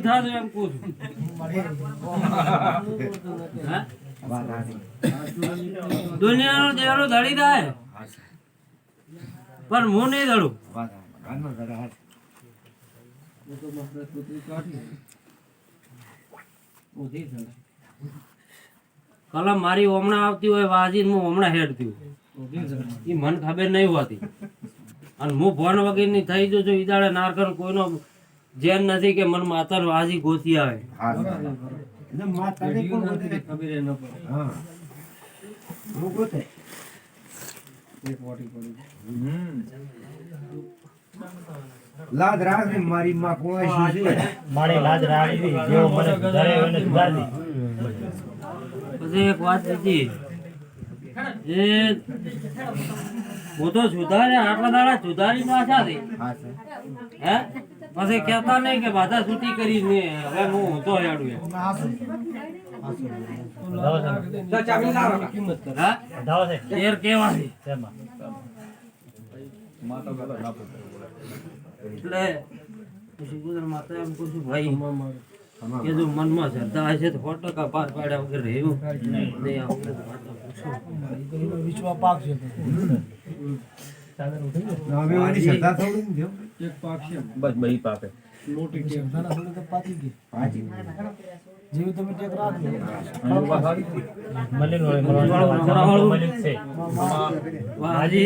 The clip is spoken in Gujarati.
થાશે કલમ મારી હમણાં આવતી હોય વાજી હું હમણાં હેડતી હોય. એ મને ખબર નહીં હોતી. અને હું ભણ વગરની થઈ જો છું, ઈ દાડે નારકન કોઈનો જેન નથી કે મને માતા વાજી ગોતી આવે. લાદ રાખ મારી માં કોઈ શું મારી લાજ રાખી જેવો મને સુધારે એને સુધારી પછી એક વાત હતી. એ હું તો સુધારે આટલા દાડા સુધારી પાછા હે? પછી કહેતા નહીં કે બાધા છૂટી કરી ને હવે હું ઊંધો હેડું એમ. છે. કેવાથી શેમાં? એટલે પછી ગુજર માતા એમ કહું છું ભાઈ કે જો મનમાં શ્રદ્ધા હશે તો સો ટકા પાર પાડ્યા વગર રહેવું નહીં. આ છે માતા પૂછો. હવે ઓની શ્રદ્ધા થોડી ને જો. બસ બધી પાકે પાછી. મલિન હોય, મળવાનું. મલિન છે હાજી